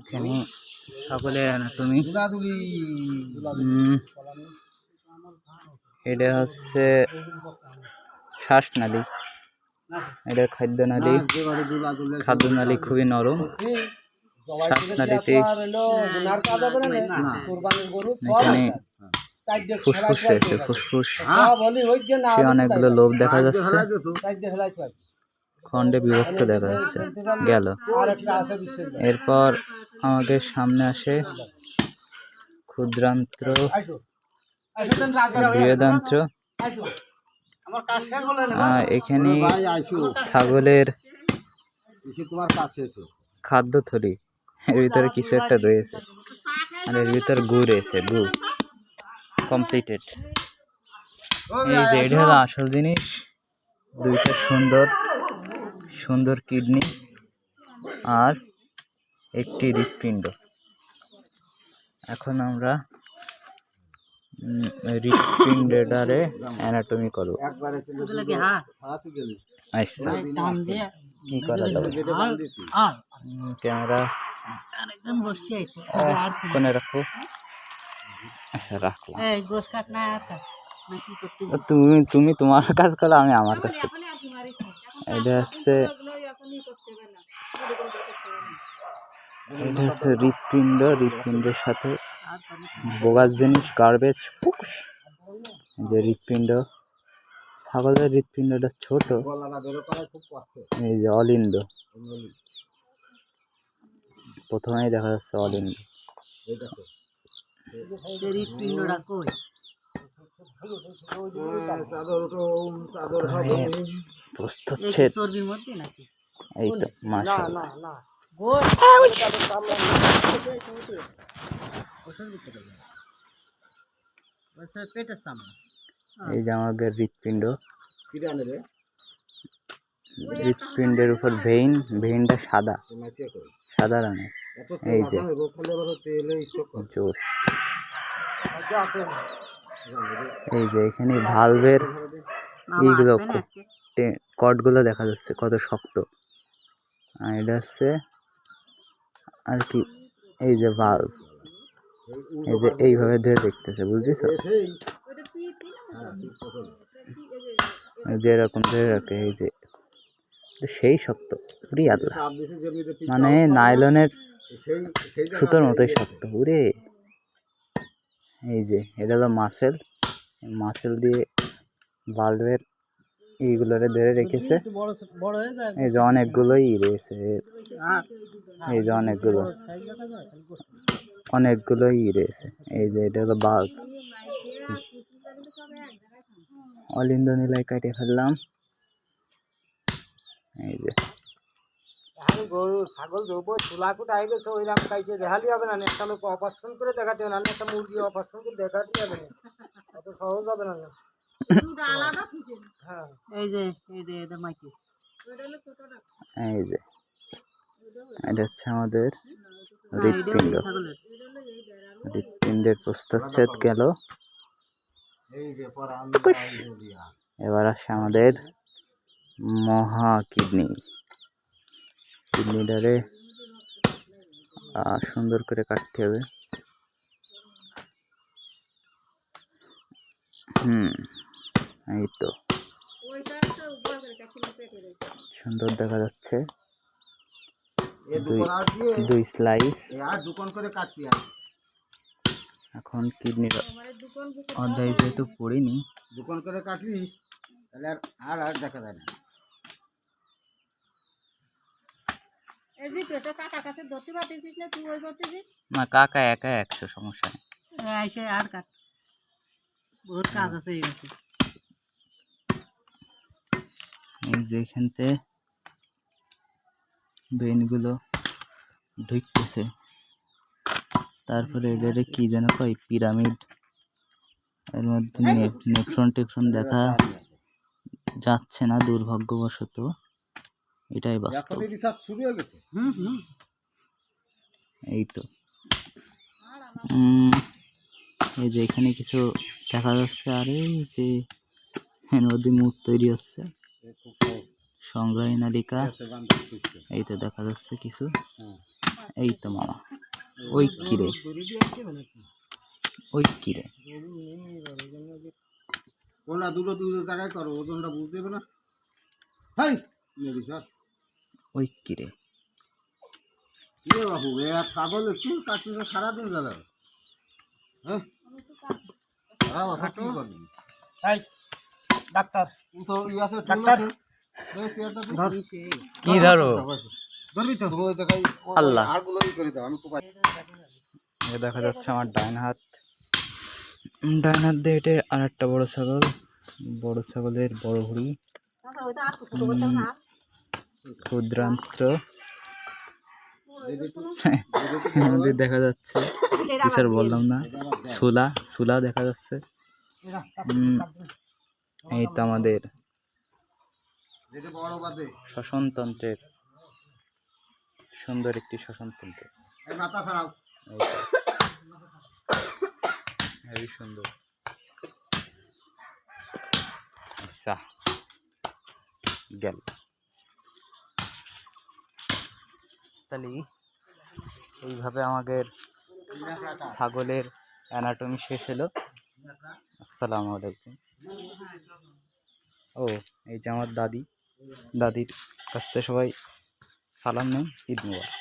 এখানে ছাগলের অ্যানাটমি। এটা হচ্ছে শ্বাসনালী। এটা খাদ্যনালী। খাদ্যনালী খুবই নরম। শ্বাসনালীতে এখানে ফুসফুস রয়েছে ফুসফুস। সে অনেকগুলো লোভ দেখা যাচ্ছে। খণ্ডে বিভক্ত দেখা যাচ্ছে। গেল। এরপর আমাদের সামনে আসে ক্ষুদ্রান্ত্র, বৃহদান্ত্র। এখানে ছাগলের খাদ্য থলি এর ভিতরে কিছু একটা রয়েছে। আর এর ভিতরে গু রয়েছে, গু। কমপ্লিটেড এই যে, এটা হলো আসল জিনিস। দুইটা সুন্দর। সুন্দর কিডনি আর একটি হৃৎপিণ্ড। এখন আমরা উম, অ্যানাটমি করব। আচ্ছা কি করা যাবে? ক্যামেরা রাখো। আচ্ছা রাখলাম। তুমি তুমি তোমার কাজ করো আমি আমার কাজ করি। এটা হচ্ছে এটা হচ্ছে হৃৎপিণ্ড, হৃৎপিণ্ডের সাথে বোগার জিনিস গার্বেজ যে হৃৎপিণ্ড, ছাগলের হৃৎপিণ্ডটা ছোট। এই যে অলিন্দ। প্রথমেই দেখা যাচ্ছে অলিন্দ। হৃৎপিণ্ডটা কই চাদর চাদর প্রস্তুত এই ছেদ চর্বির মধ্যে নাকি? এই তো মাশাআল্লাহ। এই যে আমাদের হৃৎপিণ্ড। হৃৎপিণ্ডের উপর ভেইন ভেইনটা সাদা। সাদা রঙের। এই যে। জোস এই যে এখানে ভালভের এইগুলো কটগুলো দেখা যাচ্ছে, কত শক্ত। আর এটা হচ্ছে আর কি, এই যে ভালভ এই যে এইভাবে ধরে দেখতেছে, বুঝতেছো? সেই এই যে এরকম ধরে রাখে, এই যে সেই শক্ত, উড়ি আল্লাহ। মানে নাইলনের সুতোর মতোই শক্ত, উড়ে। এই যে, এটা হলো মাসেল। মাসেল দিয়ে বাল্বের এইগুলোরে ধরে রেখেছে। এই যে অনেকগুলোই রয়েছে। এই যে অনেকগুলো। অনেকগুলোই রয়েছে। এই যে এটা হলো বাল্ব অলিন্দ নীলায় কাটে ফেললাম। এই যে। গরু, ছাগল দেবো চুলাকুট আই গেছে, ওইরকম কাইছে দেখালি হবে না। একটা লোক অপারেশন করে দেখাতে হবে না একটা মুরগি অপারেশন করে দেখাতে হবে না। অত সহজ হবে না। এই যে এই যে এটা মাইকে। এই যে এটা হচ্ছে আমাদের হৃৎপিণ্ড। ছাগলের। হৃৎপিণ্ডের প্রস্তাচ্ছেদ গেল। এবার আসে আমাদের মহা কিডনি। কিডনিটারে আহ, সুন্দর করে কাটতে হবে। হুম। এই তো। সুন্দর দেখা যাচ্ছে। এ দুই আর দিয়ে দুই স্লাইস আর দোকান করে কাটতে আর এখন কিডনির অধ্যায় যেহেতু পড়িনি। দোকান করে কাটলি তাহলে আর আর আর দেখা যায় না। এই যে তুই তো কাকার কাছে ধরতে পারতেছিস না তুই ওই করতেছিস না কাকা একা একশো সমস্যা নেই। আইসে আর কাট বহুত কাজ আছে এই যে এখানতে বেনগুলো ঢুকতেছে। তারপরে এটারে কি যেন কয় পিরামিড। এর মধ্যে নেফ্রন টেফ্রন দেখা যাচ্ছে না দুর্ভাগ্যবশত। এটাই বাস্তব। এখনই রিসার্চ শুরু হয়ে গেছে। হুম হুম। এই তো। উম, এই যে এখানে কিছু দেখা যাচ্ছে আরে যে মধ্যে মুখ তৈরি হচ্ছে। সংগ্রহী নালিকা এই তো দেখা যাচ্ছে কিছু। এই তো মামা। ওই কিরে। ওই কিরে। দুটো দুটো জায়গায় করো ওজনটা বুঝতে দেবে না। হাই ওই কিরে। বাবু চুল সারাদিন গেল। হ্যাঁ? কি করবি? ডাক্তার। ও তো ই আছে ডাক্তার। কি ধরো। ধরবি তো। ওই জায়গায় আল্লাহ। হাড়গুলো ই করে দাও আমি কোপাই এ দেখা যাচ্ছে আমার ডাইন হাত। ডাইন হাত দিয়ে হেঁটে আর একটা বড় ছাগল। বড় ছাগলের বড় হুড়ি। ক্ষুদ্রান্ত্র। এর দেখা যাচ্ছে। আর বললাম না? সুলা। সুলা দেখা যাচ্ছে। উম, এই তো আমাদের শ্বসনতন্ত্রের সুন্দর একটি শ্বসনতন্ত্র তো। হেবি সুন্দর। আচ্ছা। গেল। তাহলে এইভাবে আমাদের ছাগলের অ্যানাটমি শেষ হলো। আসসালামু আলাইকুম। ও এই যে আমার দাদি। দাদির কাছ থেকে সবাই সালাম নেন ঈদ মুবারক।